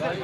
ரேபரேலி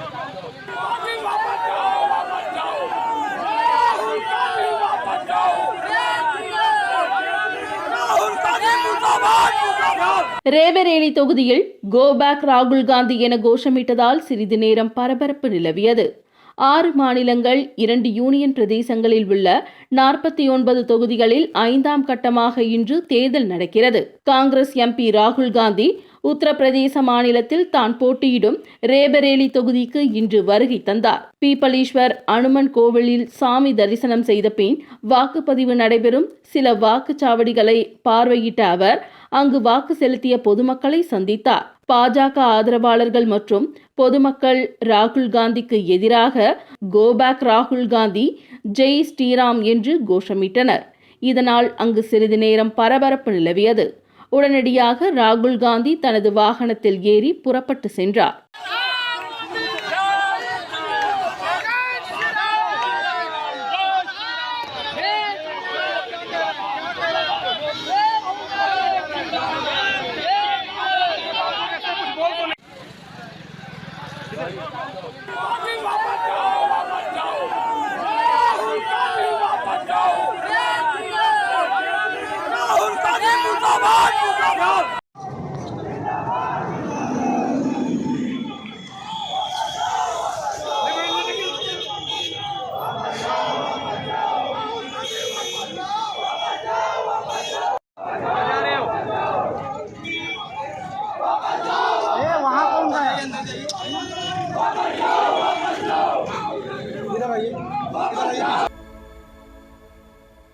தொகுதியில் go back ராகுல் காந்தி என கோஷமிட்டதால் சிறிது நேரம் பரபரப்பு நிலவியது. ஆறு மாநிலங்கள் இரண்டு யூனியன் பிரதேசங்களில் உள்ள நாற்பத்தி ஒன்பது தொகுதிகளில் ஐந்தாம் கட்டமாக இன்று தேர்தல் நடக்கிறது. காங்கிரஸ் எம்பி ராகுல் காந்தி உத்தரப்பிரதேச மாநிலத்தில் தான் போட்டியிடும் ரேபரேலி தொகுதிக்கு இன்று வருகை தந்தார். பீப்பலீஸ்வர் அனுமன் கோவிலில் சாமி தரிசனம் செய்த பின் வாக்குப்பதிவு நடைபெறும். சில வாக்குச்சாவடிகளை பார்வையிட்ட அவர் அங்கு வாக்கு செலுத்திய பொதுமக்களை சந்தித்தார். பாஜக ஆதரவாளர்கள் மற்றும் பொதுமக்கள் ராகுல் காந்திக்கு எதிராக கோபேக் ராகுல் காந்தி ஜெய் ஸ்ரீராம் என்று கோஷமிட்டனர். இதனால் அங்கு சிறிது நேரம் பரபரப்பு நிலவியது. உடனடியாக ராகுல் காந்தி தனது வாகனத்தில் ஏறி புறப்பட்டு சென்றார் Vamos, vamos, vamos! Bye.